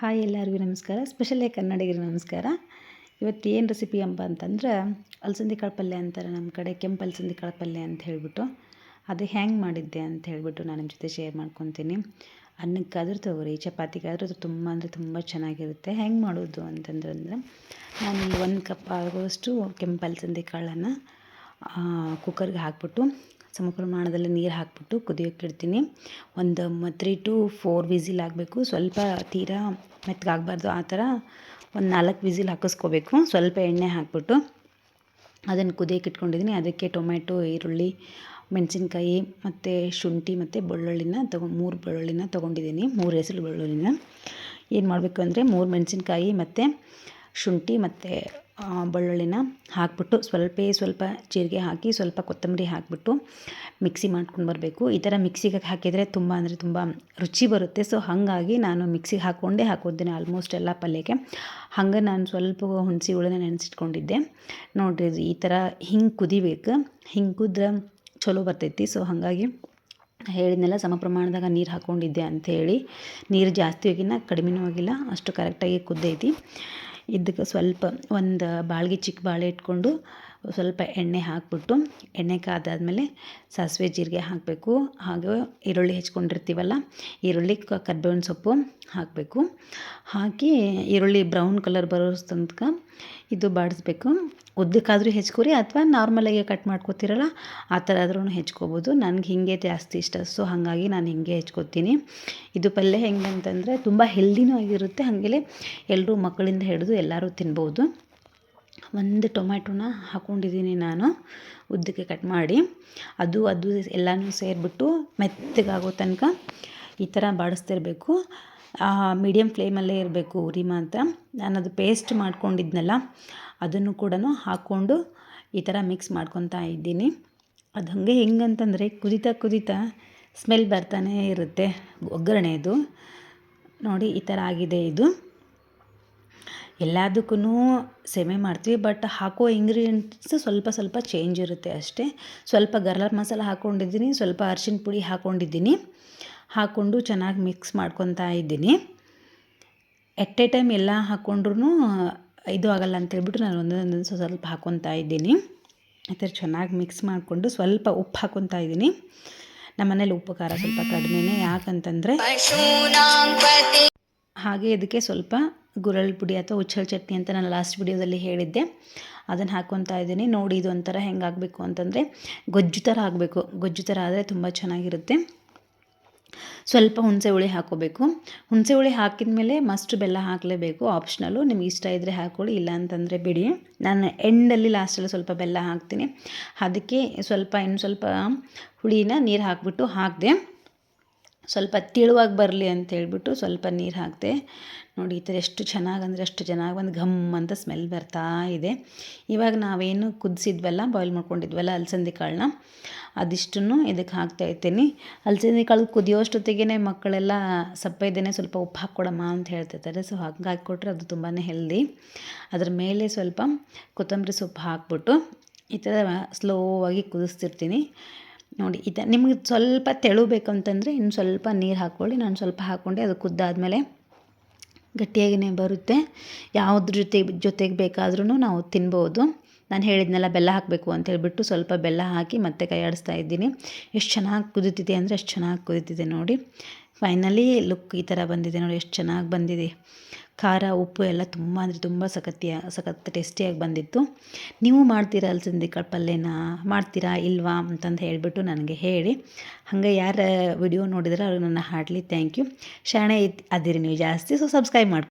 Hi ಎಲ್ಲರಿಗೂ ನಮಸ್ಕಾರ. ಸ್ಪೆಷಲೇ ಕನ್ನಡಿಗರಿಗೆ ನಮಸ್ಕಾರ. ಇವತ್ತು ಏನು ರೆಸಿಪಿ ಅಂಬ ಅಂತಂದ್ರೆ ಅಲಸಂದಿ ಕಾಳು ಪಲ್ಯ ಅಂತಾರೆ ನಮ್ಮ ಕಡೆ, ಕೆಂಪು ಅಲಸಂದಿ ಕಾಳು ಪಲ್ಯ ಅಂತ ಹೇಳಿಬಿಟ್ಟು. ಅದು ಹ್ಯಾಂಗೆ ಮಾಡಿದ್ದೆ ಅಂತ ಹೇಳಿಬಿಟ್ಟು ನಾನು ನಿಮ್ಮ ಜೊತೆ ಶೇರ್ ಮಾಡ್ಕೊತೀನಿ. ಅನ್ನಕ್ಕಾದ್ರೂ ತಗೋರಿ ಚಪಾತಿಗಾದ್ರೂ ಅದು ತುಂಬ ಅಂದರೆ ತುಂಬ ಚೆನ್ನಾಗಿರುತ್ತೆ. ಹೆಂಗೆ ಮಾಡೋದು ಅಂತಂದ್ರೆ ನಾನು ಇಲ್ಲಿ ಒಂದು ಕಪ್ ಆಗುವಷ್ಟು ಕೆಂಪು ಅಲಸಂದಿ ಕಾಳನ್ನು ಕುಕ್ಕರ್ಗೆ ಹಾಕ್ಬಿಟ್ಟು ಸಮ ಪ್ರಮಾಣದಲ್ಲಿ ನೀರು ಹಾಕಿಬಿಟ್ಟು ಕುದಿಯೋಕ್ಕಿಡ್ತೀನಿ ಒಂದು ತ್ರೀ ಟು ಫೋರ್ ವಿಸಿಲ್ ಆಗಬೇಕು ಸ್ವಲ್ಪ ತೀರಾ ಮೆತ್ತಗಾಗಬಾರ್ದು ಆ ಥರ ಒಂದು ನಾಲ್ಕು ವಿಸಿಲ್ ಹಾಕಿಸ್ಕೋಬೇಕು. ಸ್ವಲ್ಪ ಎಣ್ಣೆ ಹಾಕ್ಬಿಟ್ಟು ಅದನ್ನು ಕುದಿಯೋಕೆ ಇಟ್ಕೊಂಡಿದ್ದೀನಿ. ಅದಕ್ಕೆ ಟೊಮೆಟೊ ಈರುಳ್ಳಿ, ಮೆಣಸಿನ್ಕಾಯಿ ಮತ್ತು ಶುಂಠಿ ಮತ್ತು ಬೆಳ್ಳುಳ್ಳಿನ ತಗೊ, ಮೂರು ಬೆಳ್ಳುಳ್ಳಿನ ತೊಗೊಂಡಿದ್ದೀನಿ. ಮೂರು ಹೆಸರು ಬೆಳ್ಳುಳ್ಳಿನ. ಏನು ಮಾಡಬೇಕು ಅಂದರೆ ಮೂರು ಮೆಣಸಿನ್ಕಾಯಿ ಮತ್ತು ಶುಂಠಿ ಮತ್ತು ಬೆಳ್ಳುಳ್ಳಿನ ಹಾಕ್ಬಿಟ್ಟು ಸ್ವಲ್ಪ ಸ್ವಲ್ಪ ಜೀರಿಗೆ ಹಾಕಿ ಸ್ವಲ್ಪ ಕೊತ್ತಂಬರಿ ಹಾಕಿಬಿಟ್ಟು ಮಿಕ್ಸಿ ಮಾಡ್ಕೊಂಡು ಬರಬೇಕು. ಈ ಥರ ಮಿಕ್ಸಿಗೆ ಹಾಕಿದರೆ ತುಂಬ ಅಂದರೆ ತುಂಬ ರುಚಿ ಬರುತ್ತೆ. ಸೊ ಹಾಗಾಗಿ ನಾನು ಮಿಕ್ಸಿಗೆ ಹಾಕ್ಕೊಂಡೇ ಹಾಕೋದಿನ ಆಲ್ಮೋಸ್ಟ್ ಎಲ್ಲ ಪಲ್ಯಕ್ಕೆ. ಹಂಗೆ ನಾನು ಸ್ವಲ್ಪ ಹುಣಸೆ ಹುಳನ ನೆನೆಸಿಟ್ಕೊಂಡಿದ್ದೆ. ನೋಡಿರಿ ಈ ಥರ ಹಿಂಗೆ ಕುದಿಬೇಕು. ಹಿಂಗೆ ಕುದ್ರೆ ಚಲೋ ಬರ್ತೈತಿ. ಸೊ ಹಾಗಾಗಿ ಹೇಳಿದ್ನೆಲ್ಲ ಸಮ ಪ್ರಮಾಣದಾಗ ನೀರು ಹಾಕ್ಕೊಂಡಿದ್ದೆ ಅಂಥೇಳಿ ನೀರು ಜಾಸ್ತಿ ಹೋಗಿಲ್ಲ, ಕಡಿಮೆನೂ ಆಗಿಲ್ಲ ಅಷ್ಟು ಕರೆಕ್ಟಾಗಿ ಕುದ್ದೈತಿ. ಇದಕ್ಕೆ ಸ್ವಲ್ಪ ಒಂದು ಬಾಳ್ಗೆ ಚಿಕ್ಕ ಬಾಳೆ ಇಟ್ಕೊಂಡು ಸ್ವಲ್ಪ ಎಣ್ಣೆ ಹಾಕ್ಬಿಟ್ಟು, ಎಣ್ಣೆ ಕಾದಾದಮೇಲೆ ಸಾಸಿವೆ ಜೀರಿಗೆ ಹಾಕಬೇಕು. ಹಾಗೂ ಈರುಳ್ಳಿ ಹೆಚ್ಕೊಂಡಿರ್ತೀವಲ್ಲ, ಈರುಳ್ಳಿ ಕರ್ಬೇವಿನ ಸೊಪ್ಪು ಹಾಕಬೇಕು. ಹಾಕಿ ಈರುಳ್ಳಿ ಬ್ರೌನ್ ಕಲರ್ ಬರೋ ತನಕ ಇದು ಬಾಡಿಸ್ಬೇಕು. ಉದ್ದಕ್ಕಾದರೂ ಹೆಚ್ಕೊರಿ, ಅಥವಾ ನಾರ್ಮಲಾಗಿ ಕಟ್ ಮಾಡ್ಕೊತೀರಲ್ಲ, ಆ ಥರ ಆದ್ರೂ ಹೆಚ್ಕೋಬೋದು. ನನಗೆ ಹೀಗೆ ಜಾಸ್ತಿ ಇಷ್ಟ, ಸೊ ಹಾಗಾಗಿ ನಾನು ಹೀಗೆ ಹೆಚ್ಕೋತೀನಿ. ಇದು ಪಲ್ಯ ಹೆಂಗೆ ಅಂತಂದರೆ ತುಂಬ ಹೆಲ್ದಿನೂ ಆಗಿರುತ್ತೆ. ಹಾಗೆ ಎಲ್ಲರೂ ಮಕ್ಕಳಿಂದ ಹಿಡಿದು ಎಲ್ಲರೂ ತಿನ್ಬೋದು. ಒಂದು ಟೊಮ್ಯಾಟೋನ ಹಾಕ್ಕೊಂಡಿದ್ದೀನಿ ನಾನು, ಉದ್ದಕ್ಕೆ ಕಟ್ ಮಾಡಿ. ಅದು ಅದು ಎಲ್ಲನೂ ಸೇರಿಬಿಟ್ಟು ಮೆತ್ತಗಾಗೋ ತನಕ ಈ ಥರ ಬಾಡಿಸ್ತಿರ್ಬೇಕು. ಮೀಡಿಯಮ್ ಫ್ಲೇಮಲ್ಲೇ ಇರಬೇಕು ಉರಿ ಮಾತ್ರ. ನಾನು ಅದು ಪೇಸ್ಟ್ ಮಾಡ್ಕೊಂಡಿದ್ನಲ್ಲ, ಅದನ್ನು ಕೂಡ ಹಾಕ್ಕೊಂಡು ಈ ಥರ ಮಿಕ್ಸ್ ಮಾಡ್ಕೊತಾ ಇದ್ದೀನಿ. ಅದು ಹಾಗೆ ಹೆಂಗಂತಂದರೆ ಕುದಿತಾ ಕುದಿತಾ ಸ್ಮೆಲ್ ಬರ್ತಾನೇ ಇರುತ್ತೆ, ಒಗ್ಗರಣೆದು. ನೋಡಿ, ಈ ಥರ ಆಗಿದೆ ಇದು. ಎಲ್ಲದಕ್ಕೂ ಸೇಮೆ ಮಾಡ್ತೀವಿ ಬಟ್ ಹಾಕೋ ಇಂಗ್ರೀಡಿಯೆಂಟ್ಸ್ ಸ್ವಲ್ಪ ಸ್ವಲ್ಪ ಚೇಂಜ್ ಇರುತ್ತೆ ಅಷ್ಟೇ. ಸ್ವಲ್ಪ ಗರ್ಲರ್ ಮಸಾಲ ಹಾಕ್ಕೊಂಡಿದ್ದೀನಿ ಸ್ವಲ್ಪ ಅರ್ಶಿಣ ಪುಡಿ ಹಾಕ್ಕೊಂಡಿದ್ದೀನಿ ಹಾಕ್ಕೊಂಡು ಚೆನ್ನಾಗಿ ಮಿಕ್ಸ್ ಮಾಡ್ಕೊತಾ ಇದ್ದೀನಿ. ಎಟ್ ಎ ಟೈಮ್ ಎಲ್ಲ ಹಾಕ್ಕೊಂಡ್ರೂ ಇದು ಆಗಲ್ಲ ಅಂತೇಳ್ಬಿಟ್ಟು ನಾನು ಒಂದೊಂದೊಂದು ಸ್ವಲ್ಪ ಹಾಕ್ಕೊತಾ ಇದ್ದೀನಿ. ಈ ಥರ ಚೆನ್ನಾಗಿ ಮಿಕ್ಸ್ ಮಾಡಿಕೊಂಡು ಸ್ವಲ್ಪ ಉಪ್ಪು ಹಾಕ್ಕೊತಾ ಇದ್ದೀನಿ. ನಮ್ಮ ಮನೇಲಿ ಉಪ್ಪು ಖಾರ ಸ್ವಲ್ಪ ಕಡಿಮೆನೇ ಯಾಕಂತಂದರೆ ಹಾಗೆ ಇದಕ್ಕೆ ಸ್ವಲ್ಪ ಗುರಳ್ ಪುಡಿ ಅಥವಾ ಉಚ್ಚಲ್ ಚಟ್ನಿ ಅಂತ ನಾನು ಲಾಸ್ಟ್ ವಿಡಿಯೋದಲ್ಲಿ ಹೇಳಿದ್ದೆ. ಅದನ್ನು ಹಾಕ್ಕೊತಾ ಇದ್ದೀನಿ. ನೋಡಿ ಇದು ಒಂಥರ ಹೆಂಗೆ ಆಗಬೇಕು ಅಂತಂದರೆ ಗೊಜ್ಜು ಥರ ಆಗಬೇಕು. ಗೊಜ್ಜು ಥರ ಆದರೆ ತುಂಬ ಚೆನ್ನಾಗಿರುತ್ತೆ. ಸ್ವಲ್ಪ ಹುಣಸೆ ಹುಳಿ ಹಾಕೋಬೇಕು. ಹುಣಸೆ ಹುಳಿ ಹಾಕಿದ ಮೇಲೆ ಮಸ್ಟ್ ಬೆಲ್ಲ ಹಾಕಲೇಬೇಕು. ಆಪ್ಷನಲ್ಲು ನಿಮ್ಗೆ ಇಷ್ಟ ಇದ್ದರೆ ಹಾಕೊಳ್ಳಿ, ಇಲ್ಲ ಅಂತಂದರೆ ಬಿಡಿ. ನಾನು ಎಂಡಲ್ಲಿ ಲಾಸ್ಟಲ್ಲಿ ಸ್ವಲ್ಪ ಬೆಲ್ಲ ಹಾಕ್ತೀನಿ. ಅದಕ್ಕೆ ಸ್ವಲ್ಪ, ಇನ್ನು ಸ್ವಲ್ಪ ಹುಳಿನ ನೀರು ಹಾಕಿಬಿಟ್ಟು ಹಾಕಿದೆ. ಸ್ವಲ್ಪ ತಿಳುವಾಗಿ ಬರಲಿ ಅಂತ ಹೇಳ್ಬಿಟ್ಟು ಸ್ವಲ್ಪ ನೀರು ಹಾಕಿದೆ. ನೋಡಿ, ಈ ಥರ ಎಷ್ಟು ಚೆನ್ನಾಗಿ ಅಂದರೆ ಅಷ್ಟು ಚೆನ್ನಾಗಿ ಒಂದು ಘಮ್ ಅಂತ ಸ್ಮೆಲ್ ಬರ್ತಾ ಇದೆ. ಇವಾಗ ನಾವೇನು ಕುದಿಸಿದ್ವಲ್ಲ ಬಾಯ್ಲ್ ಮಾಡ್ಕೊಂಡಿದ್ವಲ್ಲ ಅಲಸಂದಿ ಕಾಳನ್ನ ಅದಿಷ್ಟನ್ನು ಇದಕ್ಕೆ ಹಾಕ್ತಾ ಇರ್ತೀನಿ. ಅಲಸಂದಿ ಕಾಳು ಕುದಿಯೋಷ್ಟೊತ್ತಿಗೆ ಮಕ್ಕಳೆಲ್ಲ ಸಪ್ಪೆದೇನೆ ಸ್ವಲ್ಪ ಉಪ್ಪು ಹಾಕ್ಕೊಡಮ್ಮ ಅಂತ ಹೇಳ್ತಿರ್ತಾರೆ. ಸೊ ಹಂಗೆ ಹಾಕ್ಕೊಟ್ರೆ ಅದು ತುಂಬಾ ಹೆಲ್ದಿ ಅದ್ರ ಮೇಲೆ ಸ್ವಲ್ಪ ಕೊತ್ತಂಬರಿ ಸೊಪ್ಪು ಹಾಕ್ಬಿಟ್ಟು ಈ ಥರ ಸ್ಲೋವಾಗಿ ಕುದಿಸ್ತಿರ್ತೀನಿ. ನೋಡಿ, ಇದು ನಿಮಗೆ ಸ್ವಲ್ಪ ತೆಳು ಬೇಕಂತಂದರೆ ಇನ್ನು ಸ್ವಲ್ಪ ನೀರು ಹಾಕ್ಕೊಳ್ಳಿ. ನಾನು ಸ್ವಲ್ಪ ಹಾಕ್ಕೊಂಡೆ ಅದು ಕುದ್ದಾದಮೇಲೆ ಗಟ್ಟಿಯಾಗಿಯೇ ಬರುತ್ತೆ. ಯಾವುದ್ರ ಜೊತೆ, ಜೊತೆಗೆ ಬೇಕಾದ್ರೂ ನಾವು ತಿನ್ಬೋದು. ನಾನು ಹೇಳಿದ್ನೆಲ್ಲ, ಬೆಲ್ಲ ಹಾಕಬೇಕು ಅಂತ ಹೇಳಿಬಿಟ್ಟು ಸ್ವಲ್ಪ ಬೆಲ್ಲ ಹಾಕಿ ಮತ್ತೆ ಕೈ ಆಡಿಸ್ತಾ ಇದ್ದೀನಿ. ಎಷ್ಟು ಚೆನ್ನಾಗಿ ಕುದೀತಿದೆ ಅಂದರೆ ಎಷ್ಟು ಚೆನ್ನಾಗಿ ಕುದೀತಿದೆ ನೋಡಿ. ಫೈನಲಿ ಲುಕ್ ಈ ಥರ ಬಂದಿದೆ ನೋಡಿ, ಎಷ್ಟು ಚೆನ್ನಾಗಿ ಬಂದಿದೆ. ಖಾರ, ಉಪ್ಪು ಎಲ್ಲ ತುಂಬ ಅಂದರೆ ತುಂಬ ಸಖತ್ತಿಯ ಸಖತ್ ಟೇಸ್ಟಿಯಾಗಿ ಬಂದಿತ್ತು. ನೀವು ಮಾಡ್ತೀರಾ ಅಲ್ಸಂದಿ ಕಾಳು ಪಲ್ಯನ? ಮಾಡ್ತೀರಾ ಇಲ್ವಾ ಅಂತಂದು ಹೇಳಿಬಿಟ್ಟು ನನಗೆ ಹೇಳಿ. ಹಾಗೆ ಯಾರು ವಿಡಿಯೋ ನೋಡಿದ್ರೆ ಅವ್ರಿಗೆ ನನ್ನ ಹಾರ್ಟ್ಲಿ ಥ್ಯಾಂಕ್ ಯು ಶಾಣೆ ಅದಿರಿ ನೀವು ಜಾಸ್ತಿ ಸೊ ಸಬ್ಸ್ಕ್ರೈಬ್ ಮಾಡಿ